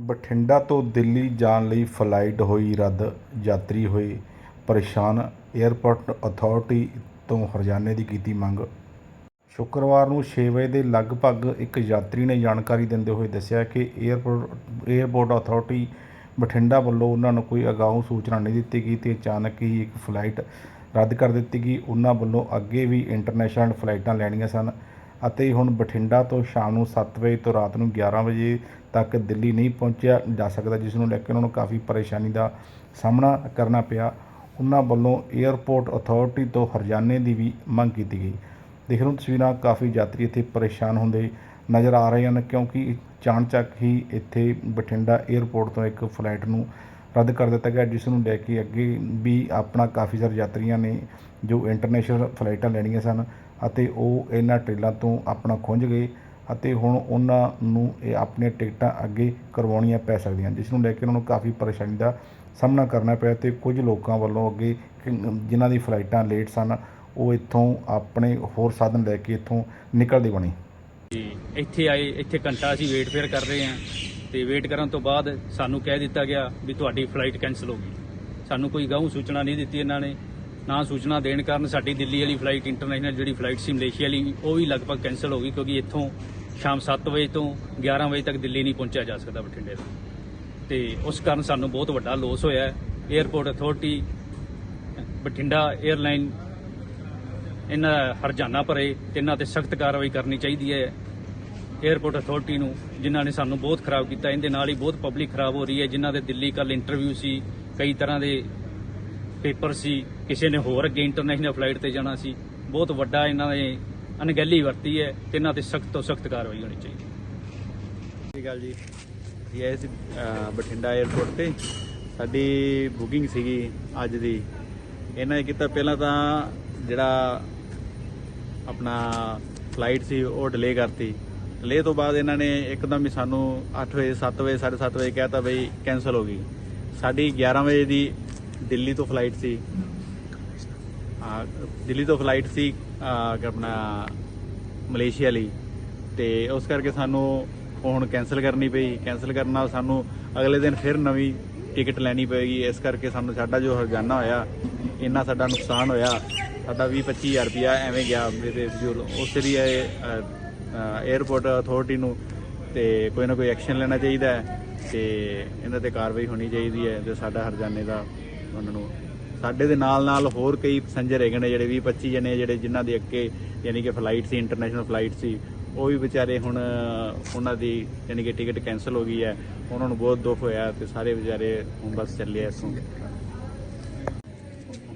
ਬਠਿੰਡਾ ਤੋਂ ਦਿੱਲੀ ਜਾਣ ਲਈ ਫਲਾਈਟ ਹੋਈ ਰੱਦ, ਯਾਤਰੀ ਹੋਏ ਪਰੇਸ਼ਾਨ ਏਅਰਪੋਰਟ ਅਥਾਰਟੀ ਤੋਂ ਹਰਜਾਨੇ ਦੀ ਕੀਤੀ ਮੰਗ। ਸ਼ੁੱਕਰਵਾਰ ਨੂੰ 6 ਵਜੇ ਦੇ ਲਗਭਗ ਇੱਕ ਯਾਤਰੀ ਨੇ ਜਾਣਕਾਰੀ ਦਿੰਦੇ ਹੋਏ ਦੱਸਿਆ ਕਿ ਏਅਰਪੋਰਟ ਏਅਰਪੋਰਟ ਅਥਾਰਟੀ ਬਠਿੰਡਾ ਵੱਲੋਂ ਉਹਨਾਂ ਨੂੰ ਕੋਈ ਅਗਾਊਂ ਸੂਚਨਾ ਨਹੀਂ ਦਿੱਤੀ ਗਈ ਤੇ ਅਚਾਨਕ ਹੀ ਇੱਕ ਫਲਾਈਟ ਰੱਦ ਕਰ ਦਿੱਤੀ ਗਈ। ਉਹਨਾਂ ਵੱਲੋਂ ਅੱਗੇ ਵੀ ਇੰਟਰਨੈਸ਼ਨਲ ਫਲਾਈਟਾਂ ਲੈਣੀਆਂ ਸਨ। ਅਤੇ ਹੁਣ ਬਠਿੰਡਾ ਤੋਂ ਸ਼ਾਮ ਨੂੰ 7 ਵਜੇ ਤੋਂ ਰਾਤ ਨੂੰ 11 ਵਜੇ ਤੱਕ ਦਿੱਲੀ ਨਹੀਂ ਪਹੁੰਚਿਆ ਜਾ ਸਕਦਾ, ਜਿਸ ਨੂੰ ਲੈ ਕੇ ਉਹਨਾਂ ਨੂੰ ਕਾਫੀ ਪਰੇਸ਼ਾਨੀ ਦਾ ਸਾਹਮਣਾ ਕਰਨਾ ਪਿਆ। ਉਹਨਾਂ ਵੱਲੋਂ ਏਅਰਪੋਰਟ ਅਥਾਰਟੀ ਤੋਂ ਹਰਜਾਨੇ ਦੀ ਵੀ ਮੰਗ ਕੀਤੀ ਗਈ। ਦੇਖ ਰਹੇ ਤਸਵੀਰਾਂ, ਕਾਫੀ ਯਾਤਰੀ ਇੱਥੇ ਪਰੇਸ਼ਾਨ ਹੁੰਦੇ ਨਜ਼ਰ ਆ ਰਹੇ ਹਨ, ਕਿਉਂਕਿ ਚਾਣਚੱਕ ਹੀ ਇੱਥੇ ਬਠਿੰਡਾ ਏਅਰਪੋਰਟ ਤੋਂ ਇੱਕ ਫਲਾਈਟ ਨੂੰ ਰੱਦ ਕਰ ਦਿੱਤਾ ਗਿਆ, ਜਿਸ ਨੂੰ ਲੈ ਕੇ ਅੱਗੇ ਵੀ ਆਪਣਾ ਕਾਫੀ ਸਾਰੇ ਯਾਤਰੀਆਂ ਨੇ ਜੋ ਇੰਟਰਨੈਸ਼ਨਲ ਫਲਾਈਟਾਂ ਲੈਣੀਆਂ ਸਨ ਅਤੇ ਉਹ ਇਹਨਾਂ ਟ੍ਰੇਲਾਂ ਤੋਂ ਆਪਣਾ ਖੁੰਝ ਗਏ ਅਤੇ ਹੁਣ ਉਹਨਾਂ ਨੂੰ ਇਹ ਆਪਣੀਆਂ ਟਿਕਟਾਂ ਅੱਗੇ ਕਰਵਾਉਣੀਆਂ ਪੈ ਸਕਦੀਆਂ, ਜਿਸ ਨੂੰ ਲੈ ਕੇ ਉਹਨਾਂ ਨੂੰ ਕਾਫੀ ਪਰੇਸ਼ਾਨੀ ਦਾ ਸਾਹਮਣਾ ਕਰਨਾ ਪਿਆ ਅਤੇ ਕੁਝ ਲੋਕਾਂ ਵੱਲੋਂ ਅੱਗੇ ਜਿਨ੍ਹਾਂ ਦੀ ਫਲਾਈਟਾਂ ਲੇਟ ਸਨ, ਉਹ ਇੱਥੋਂ ਆਪਣੇ ਹੋਰ ਸਾਧਨ ਲੈ ਕੇ ਇੱਥੋਂ ਨਿਕਲਦੇ ਬਣੇ। ਜੀ, ਇੱਥੇ ਆਏ, ਇੱਥੇ ਘੰਟਾ ਅਸੀਂ ਵੇਟ ਫੇਰ ਕਰ ਰਹੇ ਹਾਂ ਤੇ ਵੇਟ ਕਰਨ ਤੋਂ ਬਾਅਦ ਸਾਨੂੰ ਕਹਿ ਦਿੱਤਾ ਗਿਆ ਵੀ ਤੁਹਾਡੀ ਫਲਾਈਟ ਕੈਨਸਲ ਹੋ ਗਈ। ਸਾਨੂੰ ਕੋਈ ਗਾਉਂ ਸੂਚਨਾ ਨਹੀਂ ਦਿੱਤੀ ਇਹਨਾਂ ਨੇ। ਨਾ ਸੂਚਨਾ ਦੇਣ ਕਾਰਨ ਸਾਡੀ ਦਿੱਲੀ ਵਾਲੀ ਫਲਾਈਟ, ਇੰਟਰਨੈਸ਼ਨਲ ਜਿਹੜੀ ਫਲਾਈਟ ਸੀ ਮਲੇਸ਼ੀਆ ਲਈ ਉਹ ਵੀ ਲਗਭਗ ਕੈਨਸਲ ਹੋ ਗਈ ਕਿਉਂਕਿ ਇੱਥੋਂ ਸ਼ਾਮ 7 ਵਜੇ ਤੋਂ 11 ਵਜੇ ਤੱਕ ਦਿੱਲੀ ਨਹੀਂ ਪਹੁੰਚਿਆ ਜਾ ਸਕਦਾ ਬਠਿੰਡੇ ਦਾ ਤੇ ਉਸ ਕਾਰਨ ਸਾਨੂੰ ਬਹੁਤ ਵੱਡਾ ਲੋਸ ਹੋਇਆ। ਹੈ 에어ਪੋਰਟ ਅਥਾਰਟੀ ਬਠਿੰਡਾ 에ਅਰਲਾਈਨ ਇਹਨਾਂ ਹਰਜਾਨਾ ਭਰੇ ਤੇ ਇਹਨਾਂ ਤੇ ਸਖਤ ਕਾਰਵਾਈ ਕਰਨੀ ਚਾਹੀਦੀ ਹੈ। 에어ਪੋਰਟ ਅਥਾਰਟੀ ਨੂੰ, ਜਿਨ੍ਹਾਂ ਨੇ ਸਾਨੂੰ ਬਹੁਤ ਖਰਾਬ ਕੀਤਾ, ਇਹਦੇ ਨਾਲ ਹੀ ਬਹੁਤ ਪਬਲਿਕ ਖਰਾਬ ਹੋ ਰਹੀ ਹੈ। ਜਿਨ੍ਹਾਂ ਦੇ ਦਿੱਲੀ ਕੱਲ ਇੰਟਰਵਿਊ ਸੀ, ਕਈ ਤਰ੍ਹਾਂ ਦੇ ਪੇਪਰ ਸੀ, ਕਿਸੇ ਨੇ ਹੋਰ ਅੱਗੇ ਇੰਟਰਨੈਸ਼ਨਲ ਫਲਾਈਟ ਤੇ ਜਾਣਾ ਸੀ। ਬਹੁਤ ਵੱਡਾ ਇਹਨਾਂ ਨੇ ਅਣਗਹਿਲੀ ਵਰਤੀ ਹੈ ਤੇ ਇਹਨਾਂ ਤੇ ਸਖਤ ਤੋਂ ਸਖਤ ਕਾਰਵਾਈ ਹੋਣੀ ਚਾਹੀਦੀ ਹੈ। ਸਤਿ ਸ਼੍ਰੀ ਅਕਾਲ ਜੀ। ਅਸੀਂ ਆਏ ਸੀ ਬਠਿੰਡਾ 에ਅਰਪੋਰਟ ਤੇ। ਸਾਡੀ ਬੁਕਿੰਗ ਸੀਗੀ ਅੱਜ ਦੀ। ਇਹਨਾਂ ਨੇ ਕੀਤਾ, ਪਹਿਲਾਂ ਤਾਂ ਜਿਹੜਾ ਆਪਣਾ ਫਲਾਈਟ ਸੀ, ਉਹ ਡਿਲੇ ਕਰਤੀ। ਡਿਲੇ ਤੋਂ ਬਾਅਦ ਇਹਨਾਂ ਨੇ ਇੱਕਦਮ ਹੀ ਸਾਨੂੰ 8 ਵਜੇ 7 ਵਜੇ 7:30 ਵਜੇ ਕਹਿਤਾ ਬਈ ਕੈਨਸਲ ਹੋ ਗਈ। ਸਾਡੀ 11 ਵਜੇ ਦੀ ਦਿੱਲੀ ਤੋਂ ਫਲਾਈਟ ਸੀ। ਆ, ਦਿੱਲੀ ਤੋਂ ਫਲਾਈਟ ਸੀ ਆਪਣਾ ਮਲੇਸ਼ੀਆ ਲਈ। ਤੇ ਉਸ ਕਰਕੇ ਸਾਨੂੰ ਹੁਣ ਕੈਨਸਲ ਕਰਨੀ ਪਈ। ਕੈਨਸਲ ਕਰਨ ਨਾਲ ਸਾਨੂੰ ਅਗਲੇ ਦਿਨ ਫਿਰ ਨਵੀਂ ਟਿਕਟ ਲੈਣੀ ਪਏਗੀ। ਇਸ ਕਰਕੇ ਸਾਨੂੰ ਸਾਡਾ ਜੋ ਹਰਜਾਨਾ ਹੋਇਆ, ਇੰਨਾ ਸਾਡਾ ਨੁਕਸਾਨ ਹੋਇਆ। ਸਾਡਾ 20 25000 ਰੁਪਇਆ ਐਵੇਂ ਗਿਆ ਮੇਰੇ ਜੋ ਉਸ ਲਈ 에ਅਰਪੋਰਟ ਅਥਾਰਟੀ ਨੂੰ ਤੇ ਕੋਈ ਨਾ ਕੋਈ ਐਕਸ਼ਨ ਲੈਣਾ ਚਾਹੀਦਾ ਹੈ ਤੇ ਇਹਨਾਂ ਤੇ ਕਾਰਵਾਈ ਹੋਣੀ ਚਾਹੀਦੀ ਹੈ ਤੇ ਸਾਡਾ ਹਰਜਾਨੇ ਦਾ ਉਹਨਾਂ ਨੂੰ। ਸਾਡੇ ਦੇ ਨਾਲ ਨਾਲ ਹੋਰ ਕਈ ਪੈਸੰਜਰ ਹੈਗੇ ਨੇ ਜਿਹੜੇ 20 25 ਜਣੇ ਜਿਹੜੇ ਜਿਨ੍ਹਾਂ ਦੇ ਅੱਗੇ ਯਾਨੀ ਕਿ ਫਲਾਈਟ ਸੀ ਇੰਟਰਨੈਸ਼ਨਲ ਫਲਾਈਟ ਸੀ, ਉਹ ਵੀ ਵਿਚਾਰੇ ਹੁਣ, ਉਹਨਾਂ ਦੀ ਯਾਨੀ ਕਿ ਟਿਕਟ ਕੈਨਸਲ ਹੋ ਗਈ ਹੈ। ਉਹਨਾਂ ਨੂੰ ਬਹੁਤ ਦੁੱਖ ਹੋਇਆ ਤੇ ਸਾਰੇ ਵਿਚਾਰੇ ਹੁਣ ਬਸ ਚੱਲੇ ਇੱਥੋਂ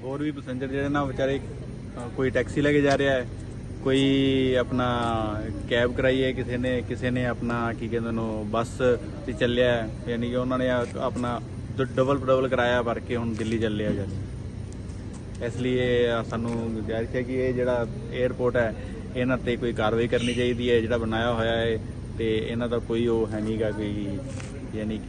ਹੋਰ ਵੀ ਪੈਸੰਜਰ ਜਿਹੜੇ ਨਾ ਵਿਚਾਰੇ ਕੋਈ ਟੈਕਸੀ ਲੈ ਕੇ ਜਾ ਰਿਹਾ ਹੈ, ਕੋਈ ਆਪਣਾ ਕੈਬ ਕਰਾਈ ਹੈ ਕਿਸੇ ਨੇ ਕਿਸੇ ਨੇ ਆਪਣਾ ਕੀ ਕਹਿੰਦੇ ਨੂੰ ਬੱਸ ਤੇ ਚੱਲਿਆ ਯਾਨੀ ਕਿ ਉਹਨਾਂ ਨੇ ਆਪਣਾ ਡਬਲ ਡਬਲ ਕਰਾਇਆ ਭਰ ਕੇ ਹੁਣ ਦਿੱਲੀ ਚੱਲਿਆ ਜਾ ਇਸ ਲਈ ਸਾਨੂੰ ਗੁਜ਼ਾਰਿਸ਼ ਹੈ ਕਿ ਇਹ ਜਿਹੜਾ 에ਅਰਪੋਰਟ ਹੈ, ਇਹਨਾਂ ਤੇ ਕੋਈ ਕਾਰਵਾਈ ਕਰਨੀ ਚਾਹੀਦੀ ਹੈ ਜਿਹੜਾ ਬਣਾਇਆ ਹੋਇਆ ਹੈ, ਤੇ ਇਹਨਾਂ ਦਾ ਕੋਈ ਉਹ ਹੈ ਨਹੀਂਗਾ ਕੋਈ ਯਾਨੀ